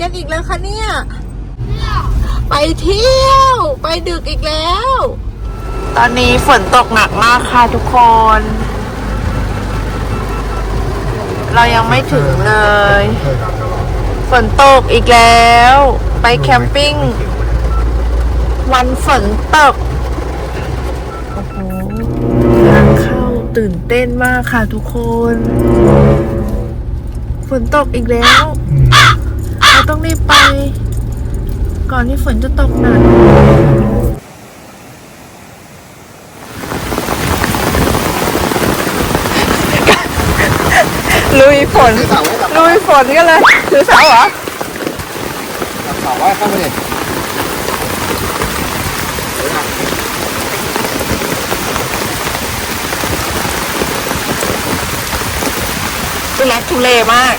กันอีกแล้วคะเนี่ย ไปเที่ยว ไปดึกอีกแล้ว ตอนนี้ฝนตกหนักมากค่ะทุกคน เรายังไม่ถึงเลย ฝนตกอีกแล้ว ไปแคมปิ้ง วันฝนตกโอ้โหทางเข้าตื่นเต้นมากค่ะทุกคน ฝนตกอีกแล้ว ต้องรีบไป ก่อนที่ฝนจะตกหนักลุยฝนเสาไว้กับลุยฝนกันเลยถือเสาเหรอเสาไว้เข้ามาเลยทุลักทุเลมาก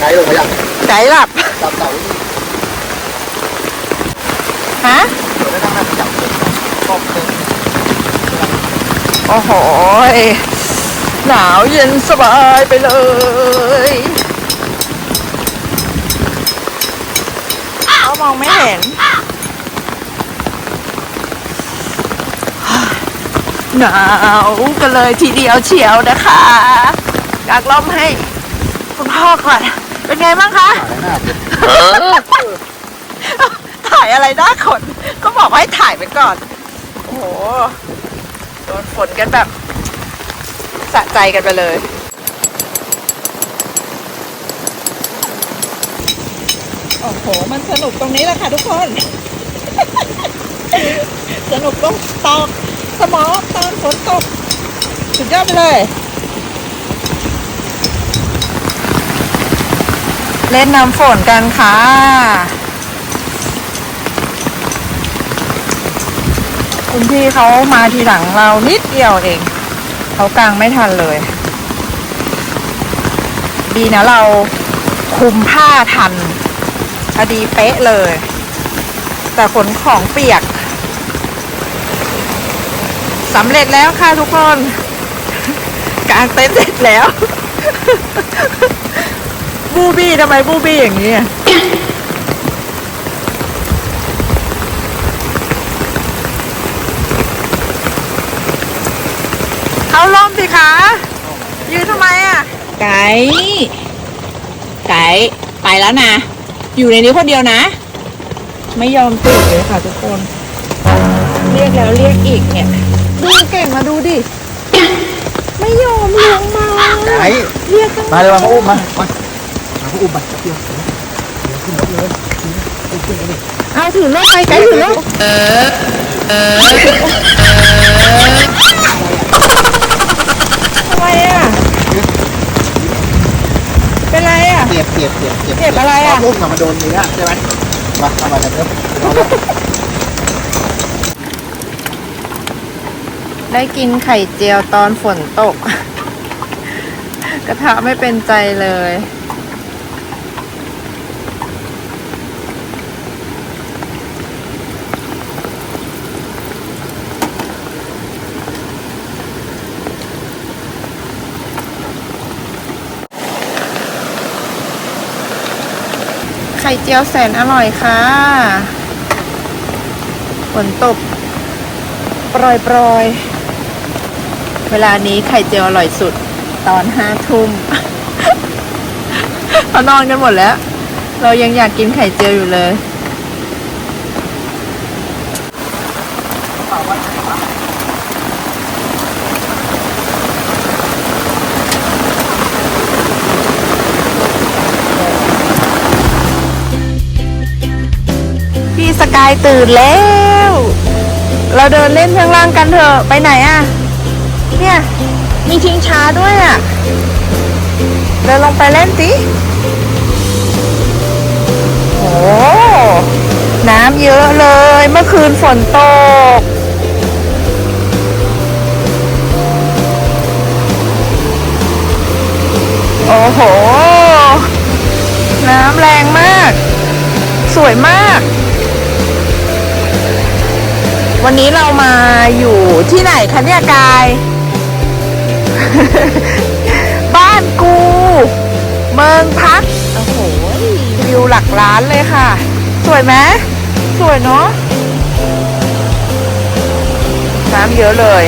ไกด์ ลงมายังใจหลับจับเสาฮะเดี๋ยวได้ทำให้จับชอบเลยโอ้โหยหนาวเย็นสบายไปเลยเขามองไม่เห็น หนาวกันเลยทีเดียวเฉียวนะคะกางล่มให้คุณพ่อก่อนเป็น ไงบ้างคะหาหน้าเจ็บถ่ายอะไรหน้าขน ก็บอกว่าให้ถ่ายไปก่อน โอ้โห โดนฝนกันแบบ สะใจกันไปเลย โอ้โห มันสนุกตรงนี้แหละค่ะทุกคน สนุกตรงตอกสมองตอนฝนตก สุดยอดไปเลย เล่นน้ำฝนกันค่ะคุณพี่เขามาทีหลังเรานิดเดียวเอง เขากางไม่ทันเลย ดีนะเราคุมผ้าทันพอดีเป๊ะเลย แต่ขนของเปียกสำเร็จแล้วค่ะทุกคน กางเต็นท์เสร็จแล้ว บูบี้ทำไมบูบี้อย่างนี้อะเอาล่มสิคะยืนทำไมอะ ไก่ไก่ไปแล้วนะ อยู่ในนี้คนเดียวนะ ไม่ยอมตื่นเลยค่ะทุกคน เรียกแล้วเรียกอีกเนี่ย ดูเก่งมาดูดิ ไม่ยอมลงมา ไกด์เรียกตั้งมาเลยมาเขาอุ้มมา มามาเขาอุ้มมาเดี๋ยวขึ้นรถเลยเอาถือร่มไปไกด์ถือร่มทำไมอะเป็นไรอะเจ็บเจ็บเจ็บเจ็บเจ็บอะไรอะอุ้มมาโดนเนื้อใช่ไหมมาทำมาเลยเร็วได้กินไข่เจียวตอนฝนตก กระทะไม่เป็นใจเลย ข่เจียวแสนอร่อยค่ะฝนตกปรอยปรอยเวลานี้ไข่เจียวอร่อยสุดตอนห้าทุ่มเขานอนกันหมดแล้ว เรายังอยากกินไข่เจียวอยู่เลยายตื่นแล้ว เราเดินเล่นข้างล่างกันเถอะไปไหนอะเนี่ย มีชิงช้าด้วยอะเดินลงไปเล่นสิโอ้น้ำเยอะเลย เมื่อคืนฝนตก โอ้โห น้ำแรงมาก สวยมาก วันนี้เรามาอยู่ที่ไหนคะเนี่ยกาย บ้านกู เมืองพัก โอ้โหวิวหลักล้านเลยค่ะ สวยไหมสวยเนาะน้ำเยอะเลย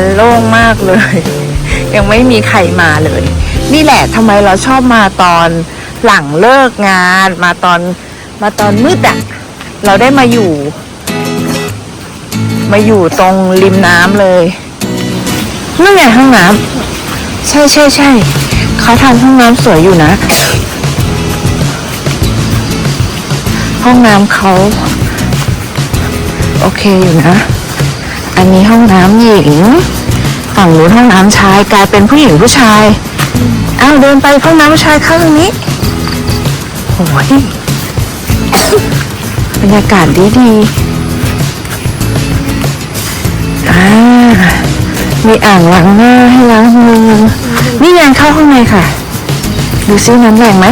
านโล่งมากเลย ยังไม่มีใครมาเลย นี่แหละทำไมเราชอบมาตอนหลังเลิกงานมาตอนมาตอนมืดอะเราได้มาอยู่ มาอยู่ตรงริมน้ำเลยนั่นไงห้องน้ำใช่ใช่ใช่เขาทำห้องน้ำสวยอยู่นะ ห้องน้ำเขา โอเคอยู่นะ อันนี้ห้องน้ำหญิง ฝั่งนู้นห้องน้ำชายกลายเป็นผู้หญิงผู้ชาย อ้าวเดินไปห้องน้ำผู้ชายเข้าตรงนี้โอ้ยบรรยากาศดีดีๆอ่ามีอ่างล้างหน้าให้ล้างมือนี่ยังเข้าข้างในค่ะ ดูซิน้ำแรงไหม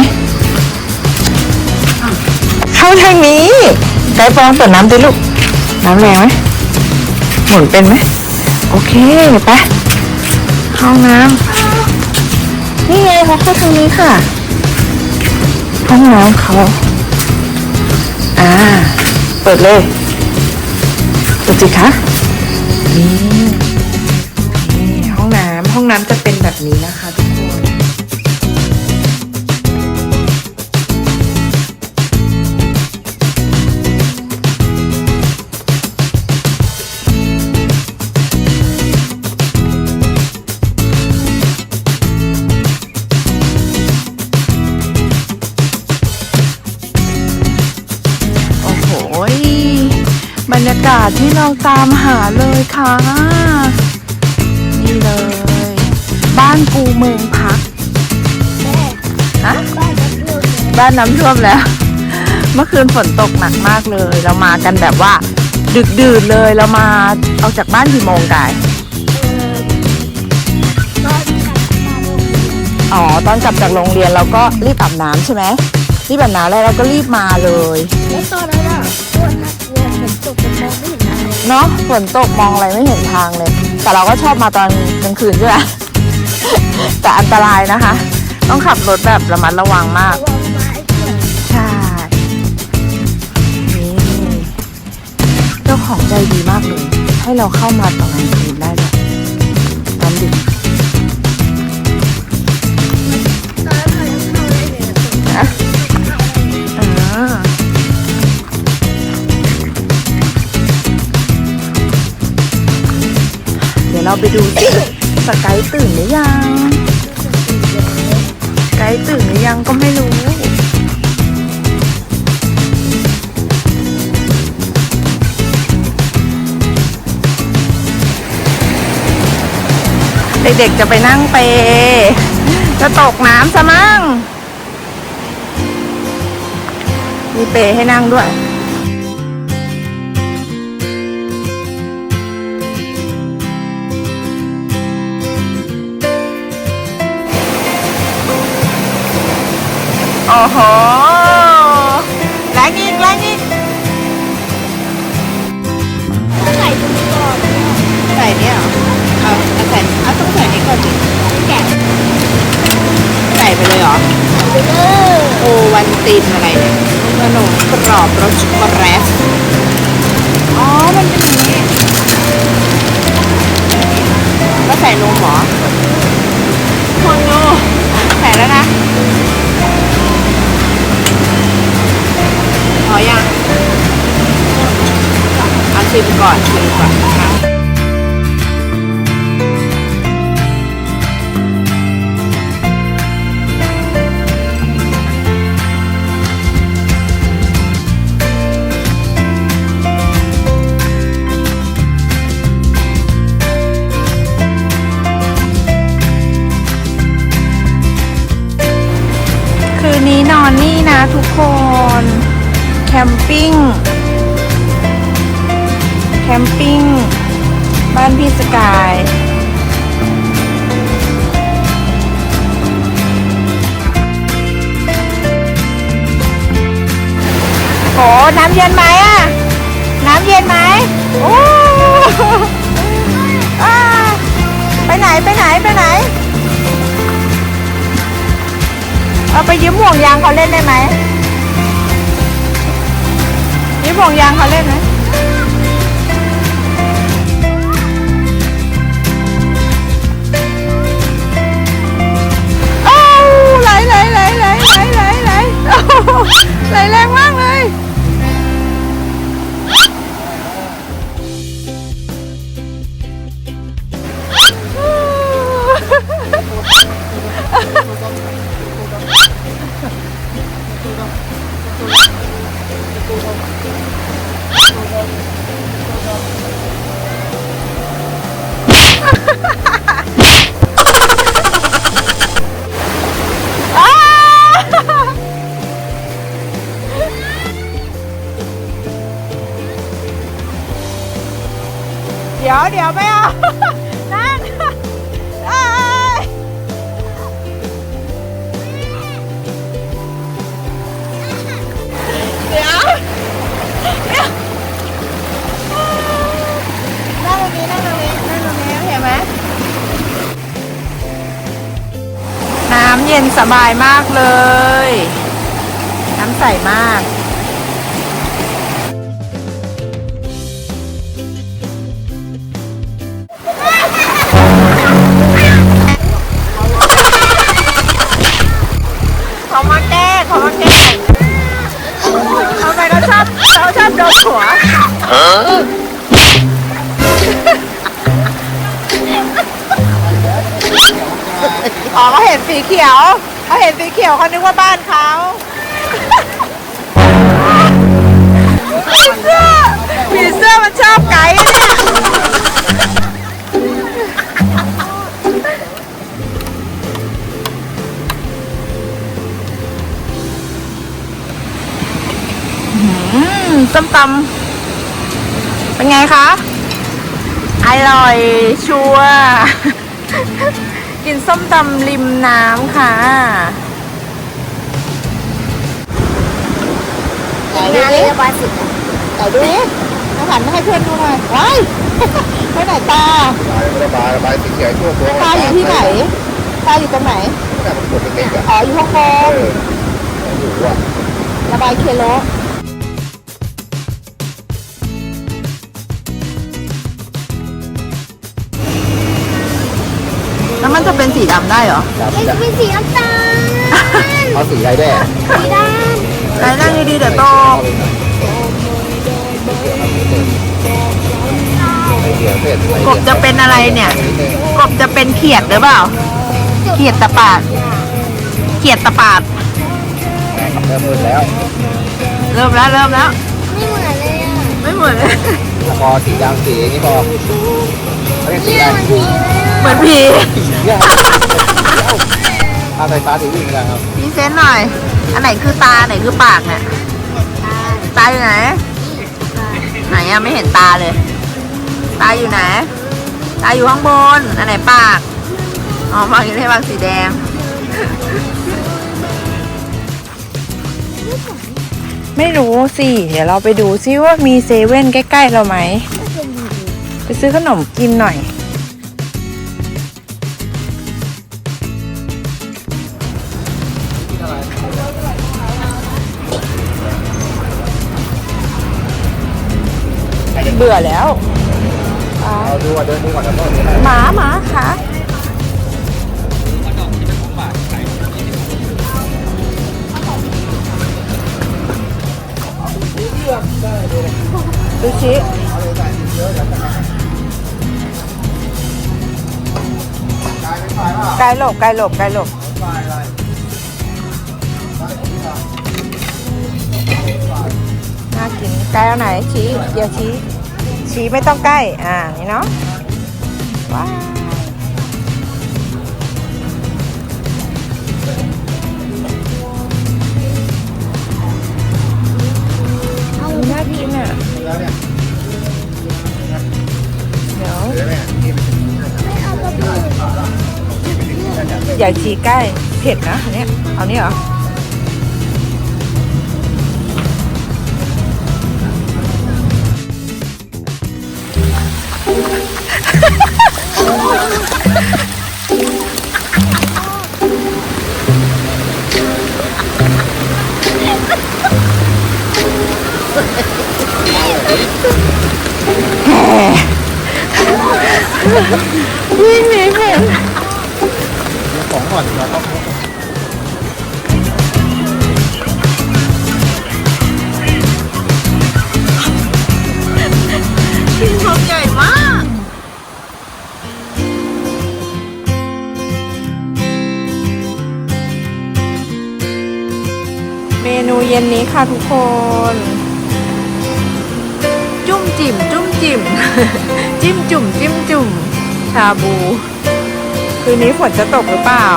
เข้าทางนี้ได้ปองเปิดน้ำดิลูก น้ำแรงไหม หมุนเป็นไหมโอเคไปห้องน้ำนี่ไงเขาเข้าทางนี้ค่ะ ห้องน้ำเขาอ่าเปิดเลยเปิดสิคะนี่นี่ห้องน้ำห้องน้ำจะเป็นแบบนี้นะคะ กาศที่เราตามหาเลยค่ะ นี่เลย บ้านกูเมืองพักฮะบ้านน้ำท่วมแล้ว เมื่อคืนฝนตกหนักมากเลย เรามากันแบบว่า ดึกดื่นเลยเรามาออกจากบ้านกี่โมงกายอ๋อตอนกลับจากโรงเรียนเราก็รีบอาบน้ำใช่ไหมรีบอาบน้ำแล้วเราก็รีบมาเลยแล้วตอนนั้นอะฝน เนาะฝนตกมองอะไรไม่เห็นทางเลย แต่เราก็ชอบมาตอนกลางคืนใช่ไหมแต่อันตรายนะคะ ต้องขับรถแบบระมัดระวังมาก ใช่นี่เจ้าของใจดีมากเลย ให้เราเข้ามาตอนกลางคืนได้เลยตอนดึก เราไปดูสิสกายตื่นหรือยังไกด์ตื่นหรือยังก็ไม่รู้ เด็กๆจะไปนั่งเป จะตกน้ำซะมั่งมีเปให้นั่งด้วย โอ้โหแรงอีกแรงอีกใส่ตรงนี้ก่อนใส่เนี่ยเหรอเอาเอาใส่เอาต้องใส่นี้ก่อนดิแกะใส่ไปเลยเหรอไปเลยโอวันตินอะไรเนี่ยขนมกรอบรสช็อกโกแลตอ๋อ มันเป็นอย่างนี้ ก็ใส่นมเหรอ ยังเอาชิมก่อนชิมก่อนนะคะำเย็นไหมอะ น้ำเย็นไหมโอ้ไปไหนไปไหนไปไหน เอาไปยืมห่วงยางเขาเล่นได้ไหมยืมห่วงยางเขาเล่นไหม สบายมากเลย น้ำใสมาก เขียวเขาเห็นสีเขียวเขานึกว่าบ้านเขาผีเสื้อผีเสื้อมันชอบไก่เนี่ยส้มตำเป็นไงคะ อร่อยชัวร์ กินส้มตำริมน้ำค่ะงานเลยบาสิบไหนดูนี่เอาหันมาให้เพื่อนดูหน่อยว้ายไปไหนตาระบายระบายสีเขียวทั่วตัวตาอยู่ที่ไหนตาอยู่ตรงไหนแต่มันปวดเล็กๆอะอ๋ออยู่ห้องบเอนออยู่อะระบายเคโล แล้วมันจะเป็นสีดำได้เหรอครับมันจะเป็นสีน้ำตาลเอาสีอะไรแด่สีดไหนนั่งดีๆเดี๋ยวโตกเขียวเสร็จกบจะเป็นอะไรเนี่ยกบจะเป็นเขียดหรือเปล่าำเขียดตะปาด เขียดตะปาด เริ่มมืดแล้วเริ่มแล้วเริ่มแล้วไม่เหมือนเลยอะไม่เหมือนพอสีดำสีนี่พอเขาเรียกสีเนี่ยอะไรมันผีเลยอะ เหมือนผีเนี่ยเอาไฟฟ้าสีวิ่งกันครับพรีเซนต์หน่อย อันไหนคือตาอันไหนคือปากเนี่ยตาอยู่ไหน ไหนอะไม่เห็นตาเลย ตาอยู่ไหน ตาอยู่ข้างบน อันไหนปาก อ๋อปากอยู่ในปากสีแดง ไม่รู้สิ เดี๋ยวเราไปดูซิว่ามีเซเว่นใกล้ ๆ เราไหม ไปซื้อขนมกินหน่อย เบื่อแล้วเอาดูก่อนเดินดูก่อนแล้วก็หมาหมาค่ะดูชิไกลหลบไกลหลบไกลหลบน่ากินไกลเอาไหนชี้เดี๋ยวชี้ ชี้ไม่ต้องใกล้ อ่า นี่เนาะ ว้าน่ากินอะ เดี๋ยว อย่าชี้ใกล้ เผ็ดนะอันเนี้ย เอาเนี้ยเหรอ วิ่งหนีเผ็ดเดี๋ยของก่อนเราต้อง นูเย็นนี้ค่ะทุกคน จุ้มจิ่มจุ้มจิ่มจิ้มจุ่มจิ้มจุ่มชาบู คืนนี้ฝนจะตกหรือเปล่า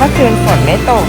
เมื่อคืนฝนไม่ตก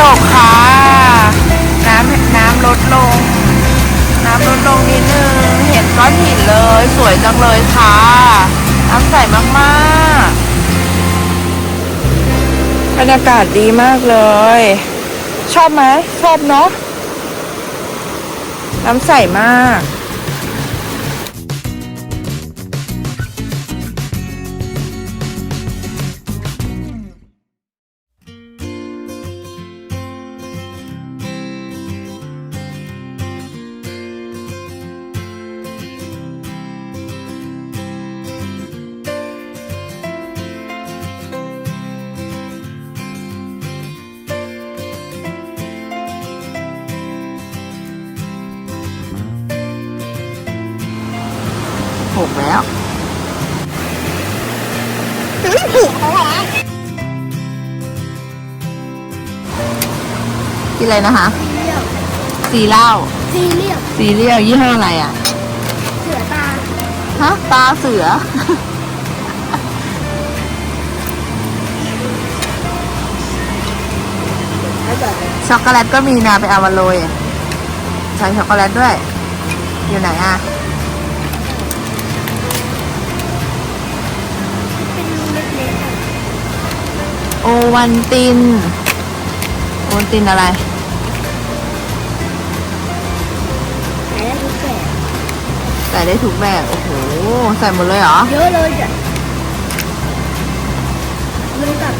ตกค่ะ น้ำน้ำลดลง น้ำลดลงนิดนึง เห็นก้อนหินเลย สวยจังเลยค่ะ น้ำใสมากๆ บรรยากาศดีมากเลย ชอบไหมชอบเนาะ น้ำใสมาก หกแล้วกินอะไรนะคะสีเหล้าซีเรียลสีเรียวยี่ห้ออะไรอะ เสือตาฮะตาเสือช็อกโกแลตก็มีนะไปเอามาโรยใช้ช็อกโกแลตด้วย อยู่ไหนอะ โอวันติน โอวันตินอะไร ไหนได้ทุกแบบใส่ได้ทุกแบบ โอ้โห ใส่หมดเลยเหรอ เยอะเลยจ้ะรู้กับ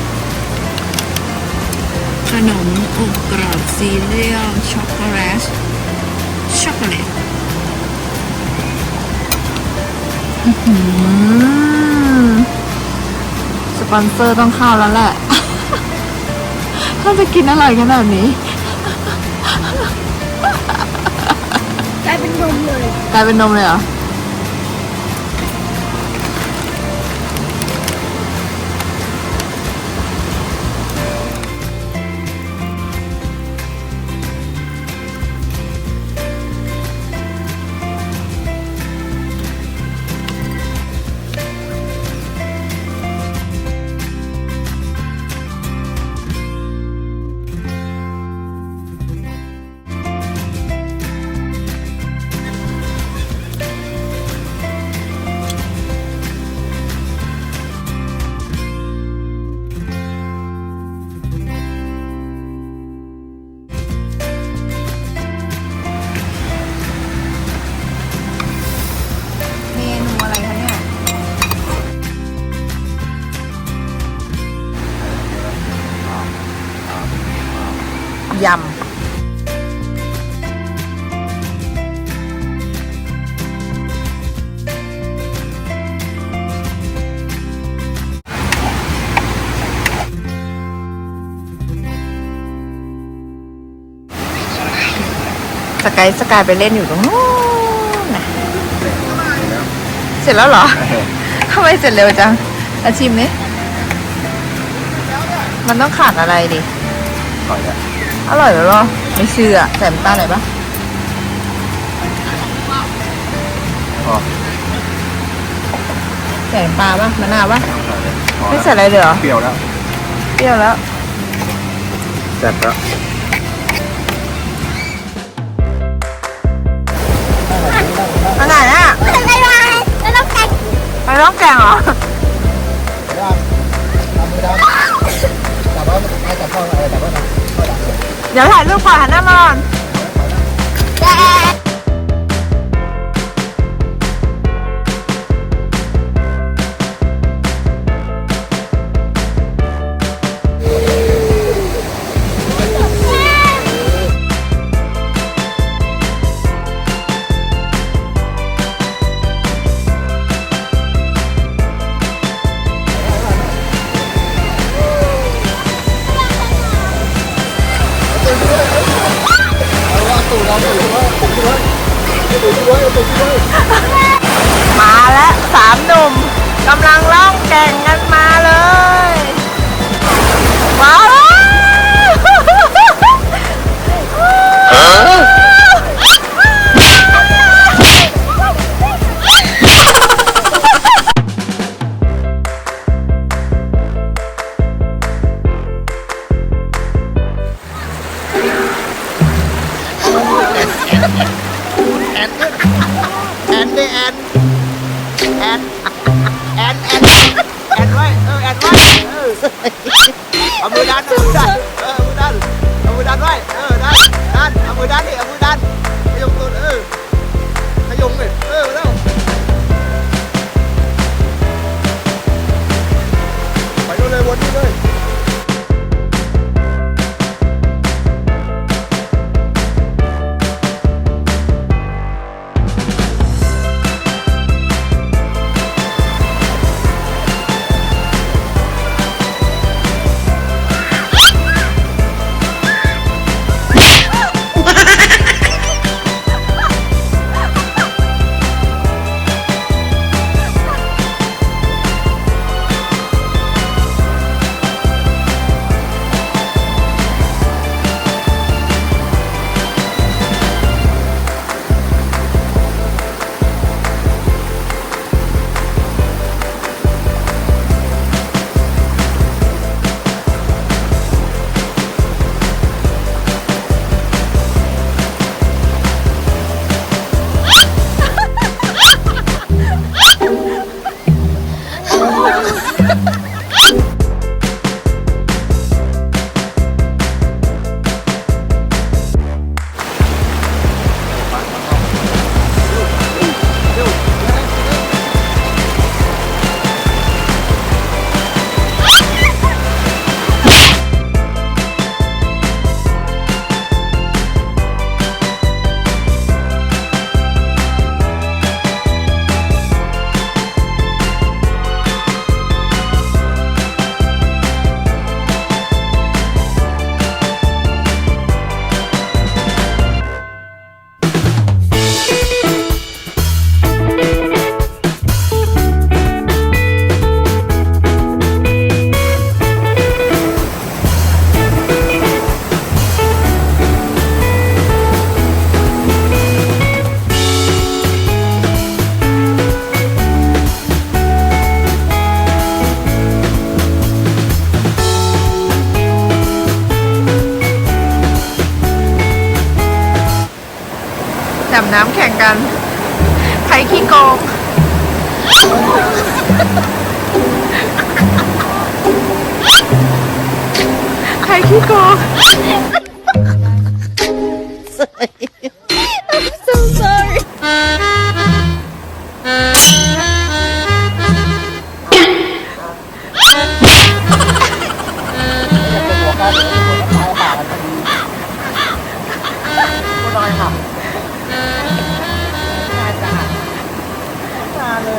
ขนมอบกรอบซีเรียลช็อกโกแลต ช็อกโกแลต อื้อหือส ปอนเซอร์ต้องเข้าแล้วแหละ ถ้าจะกินอร่อยขนาดนี้ กลายเป็นนมเลย กลายเป็นนมเลยเหรอายสกายไปเล่นอยู่ตรงนู้นนะเสร็จแล้วเหรอทำไมเสร็จเร็วจังอาชิมนี่มันต้องขาดอะไรดิก่อนเนี่ยอร่อยไหมวะไม่เชื่อใส่น้ำตาลหน่อยปะพอใส่น้ำปลาปะมะนาวปะต้องใส่เลยพอไม่แล้วใส่อะไรเลยเหรอเปรี้ยวแล้ว เปรี้ยวแล้ว แซ่บแล้ว ไม่ต้องแกงเหรอแต่ว่าไอ้แต่พ่ออะไรแต่ว่าเดี๋ยวถ่ายรูปก่อนหันหน้ามาก่อน มาแล้วสามหนุ่มกำลังล่องแก่งกันมาเลย มาแล้ว อดันดันเอามือดันดิเอามือดันขยงตัวเออขยงเลยเออแล้วไปเลยวนนี่เลย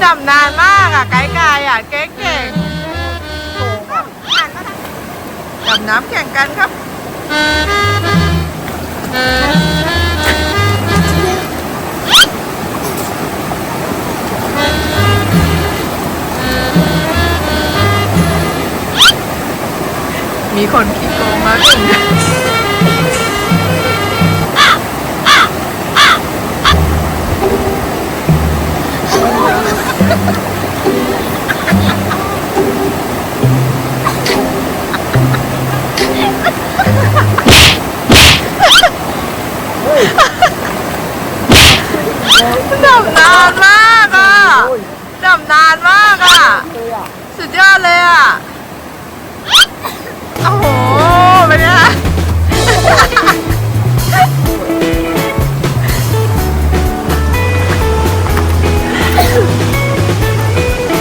ดำนานมากอะไกด์กายอะเก่งเก่งดำน้ำแข่งกันครับมีคนขี้โกงมาหนึ่ง ดำนานมากอะดำนานมากอะ สุดยอดเลยอะ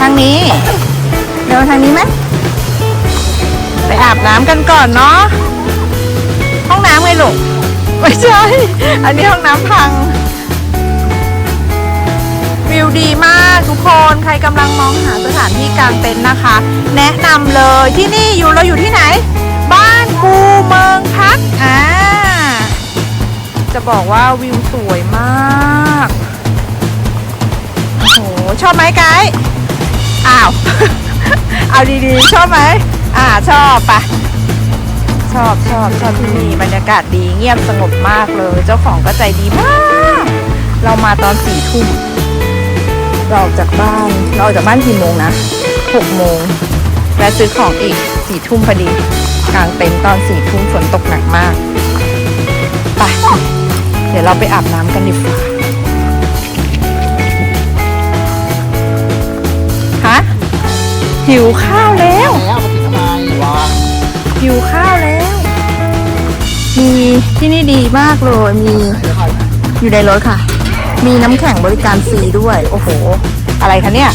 างนี้เดี๋ยวทางนี้ไหมไปอาบน้ำกันก่อนเนาะห้องน้ำไงลูกไม่ใช่ อันนี้ห้องน้ำพัง วิวดีมากทุกคนใครกำลังมองหาสถานที่กางเต็นท์นะคะ แนะนำเลยที่นี่อยู่เราอยู่ที่ไหน บ้านกูเมืองพักอ่าจะบอกว่าวิวสวยมากโอ้โหชอบไหมไกด์ อ้าว เอาดีๆ ชอบไหม อ่าชอบปะชอบชอบชอบที่นี่บรรยากาศดีเงียบสงบมากเลย เจ้าของก็ใจดีมาก เรามาตอนสี่ทุ่มเราออกจากบ้านเราออกจากบ้านกี่โมงนะหกโมงและซื้อของอีกสี่ทุ่มพอดีกลางเต็นท์ตอนสี่ทุ่มฝนตกหนักมากไปเดี๋ยวเราไปอาบน้ำกันดีกว่า หิวข้าวแล้ว แล้วมากินทำไมวะหิวข้าวแล้ว มีที่นี่ดีมากเลย มีอยู่ในรถค่ะ มีน้ำแข็งบริการฟรีด้วย โอ้โห อะไรคะเนี่ย